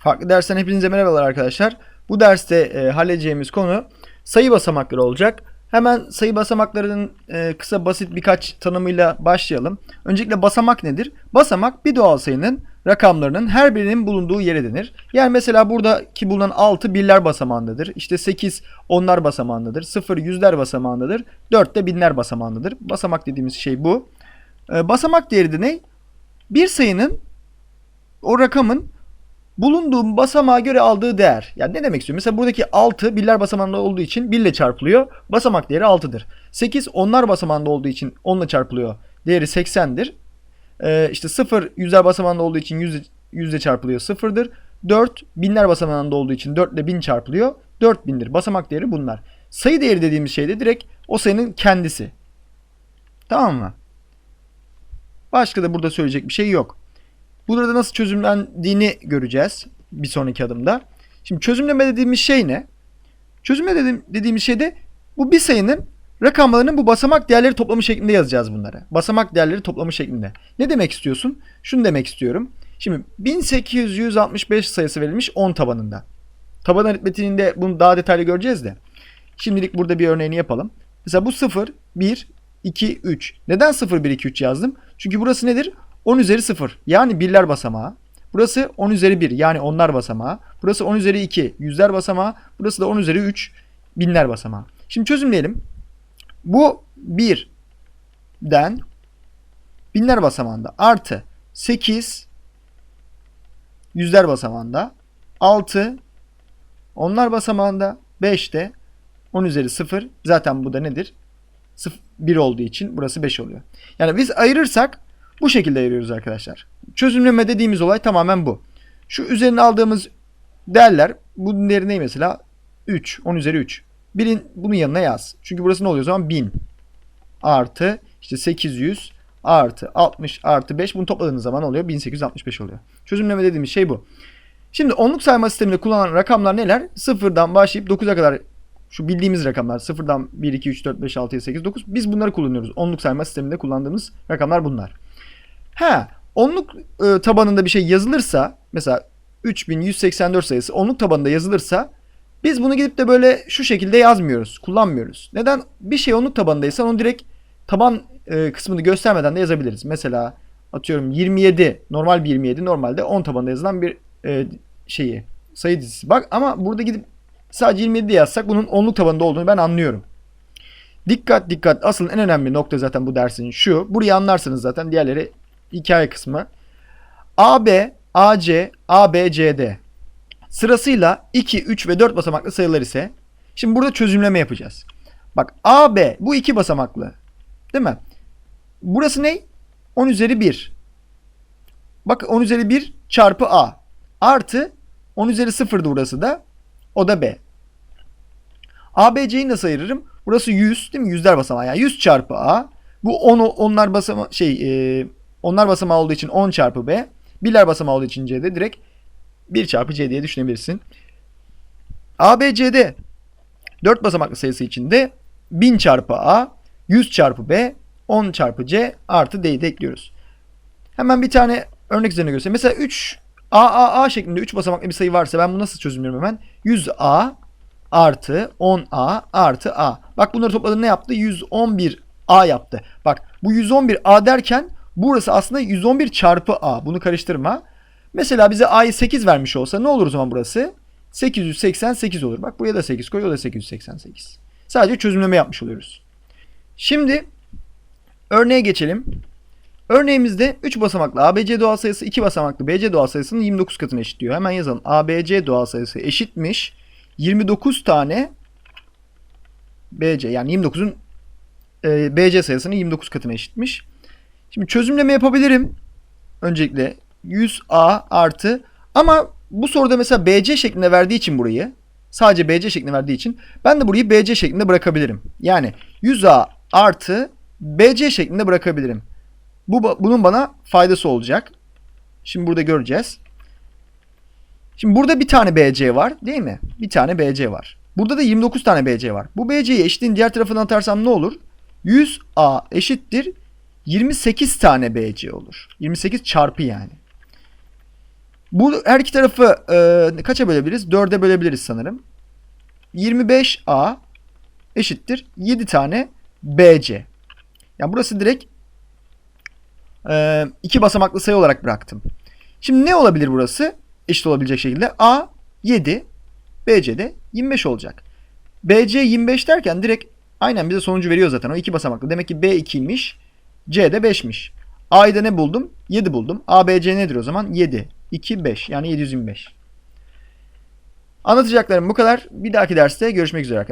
Farklı dersten hepinize merhabalar arkadaşlar. Bu derste e, halledeceğimiz konu sayı basamakları olacak. Hemen sayı basamaklarının e, kısa basit birkaç tanımıyla başlayalım. Öncelikle basamak nedir? Basamak bir doğal sayının rakamlarının her birinin bulunduğu yere denir. Yani mesela buradaki bulunan 6 birler basamağındadır. İşte 8 onlar basamağındadır. 0 yüzler basamağındadır. 4 de binler basamağındadır. Basamak dediğimiz şey bu. E, basamak değeri de ne? Bir sayının o rakamın bulunduğu basamağa göre aldığı değer. Yani ne demek istiyorum? Mesela buradaki 6 birler basamağında olduğu için 1 ile çarpılıyor. Basamak değeri 6'dır. 8 onlar basamağında olduğu için 10 ile çarpılıyor. Değeri 80'dir. Ee, işte 0 yüzler basamağında olduğu için 100, 100 ile çarpılıyor 0'dır. 4 binler basamağında olduğu için 4 ile 1000 çarpılıyor. 4000'dir. Basamak değeri bunlar. Sayı değeri dediğimiz şey de direkt o sayının kendisi. Tamam mı? Başka da burada söyleyecek bir şey yok. Burada nasıl çözümlendiğini göreceğiz bir sonraki adımda. Şimdi çözümleme dediğimiz şey ne? Çözümleme dediğim, dediğimiz şey de bu bir sayının rakamlarının bu basamak değerleri toplamı şeklinde yazacağız bunları. Basamak değerleri toplamı şeklinde. Ne demek istiyorsun? Şunu demek istiyorum. Şimdi 1865 sayısı verilmiş 10 tabanında. Taban aritmetiğinde bunu daha detaylı göreceğiz de. Şimdilik burada bir örneğini yapalım. Mesela bu 0, 1, 2, 3. Neden 0, 1, 2, 3 yazdım? Çünkü burası nedir? 10 üzeri 0 yani birler basamağı. Burası 10 üzeri 1 yani onlar basamağı. Burası 10 üzeri 2 yüzler basamağı. Burası da 10 üzeri 3 binler basamağı. Şimdi çözümleyelim. Bu 1'den binler basamağında artı 8 yüzler basamağında 6 onlar basamağında 5 de 10 üzeri 0 zaten bu da nedir? 0, 1 olduğu için burası 5 oluyor. Yani biz ayırırsak bu şekilde ayırıyoruz arkadaşlar. Çözümleme dediğimiz olay tamamen bu. Şu üzerine aldığımız değerler bunun değeri ne mesela? 3. 10 üzeri 3. Birin bunun yanına yaz. Çünkü burası ne oluyor o zaman? 1000 artı işte 800 artı 60 artı 5 bunu topladığınız zaman oluyor? 1865 oluyor. Çözümleme dediğimiz şey bu. Şimdi onluk sayma sisteminde kullanılan rakamlar neler? Sıfırdan başlayıp 9'a kadar şu bildiğimiz rakamlar sıfırdan 1, 2, 3, 4, 5, 6, 7, 8, 9 biz bunları kullanıyoruz. Onluk sayma sisteminde kullandığımız rakamlar bunlar. Ha, onluk e, tabanında bir şey yazılırsa mesela 3184 sayısı onluk tabanında yazılırsa biz bunu gidip de böyle şu şekilde yazmıyoruz, kullanmıyoruz. Neden? Bir şey onluk tabanındaysa onu direkt taban e, kısmını göstermeden de yazabiliriz. Mesela atıyorum 27, normal bir 27 normalde 10 tabanında yazılan bir e, şeyi, sayı dizisi. Bak ama burada gidip sadece 27 diye yazsak bunun onluk tabanında olduğunu ben anlıyorum. Dikkat dikkat asıl en önemli nokta zaten bu dersin şu. Burayı anlarsınız zaten diğerleri hikaye kısmı. AB, AC, AB, CD sırasıyla 2, 3 ve 4 basamaklı sayılar ise şimdi burada çözümleme yapacağız. Bak AB bu iki basamaklı. Değil mi? Burası ne? 10 üzeri 1. Bak 10 üzeri 1 çarpı A. Artı 10 üzeri 0'dı burası da. O da B. ABC'yi nasıl ayırırım? Burası 100 değil mi? Yüzler basamağı. Yani 100 çarpı A. Bu 10 onlar basama şey e, onlar basamağı olduğu için 10 çarpı B. Birler basamağı olduğu için C'de direkt 1 çarpı C diye düşünebilirsin. ABC'de 4 basamaklı sayısı için de 1000 çarpı A, 100 çarpı B, 10 çarpı C artı D'yi de ekliyoruz. Hemen bir tane örnek üzerine göstereyim. Mesela 3 AAA şeklinde 3 basamaklı bir sayı varsa ben bunu nasıl çözümlüyorum hemen? 100A artı 10A artı A. Bak bunları topladığında ne yaptı? 111A yaptı. Bak bu 111A derken burası aslında 111 çarpı A. Bunu karıştırma. Mesela bize A'yı 8 vermiş olsa ne olur o zaman burası? 888 olur. Bak buraya da 8 koy o da 888. Sadece çözümleme yapmış oluyoruz. Şimdi örneğe geçelim. Örneğimizde 3 basamaklı ABC doğal sayısı 2 basamaklı BC doğal sayısının 29 katına eşitliyor. Hemen yazalım. ABC doğal sayısı eşitmiş. 29 tane BC yani 29'un e, BC sayısının 29 katına eşitmiş. Şimdi çözümleme yapabilirim. Öncelikle 100A artı ama bu soruda mesela BC şeklinde verdiği için burayı sadece BC şeklinde verdiği için ben de burayı BC şeklinde bırakabilirim. Yani 100A artı BC şeklinde bırakabilirim. Bu bunun bana faydası olacak. Şimdi burada göreceğiz. Şimdi burada bir tane BC var değil mi? Bir tane BC var. Burada da 29 tane BC var. Bu BC'yi eşitliğin diğer tarafına atarsam ne olur? 100A eşittir 28 tane BC olur. 28 çarpı yani. Bu her iki tarafı e, kaça bölebiliriz? 4'e bölebiliriz sanırım. 25A eşittir 7 tane BC. Yani burası direkt e, iki basamaklı sayı olarak bıraktım. Şimdi ne olabilir burası? Eşit olabilecek şekilde A 7, BC de 25 olacak. BC 25 derken direkt aynen bize sonucu veriyor zaten. O iki basamaklı. Demek ki B2'ymiş. C'de 5'miş. A'da ne buldum? 7 buldum. ABC nedir o zaman? 7. 2, 5. Yani 725. Anlatacaklarım bu kadar. Bir dahaki derste görüşmek üzere arkadaşlar.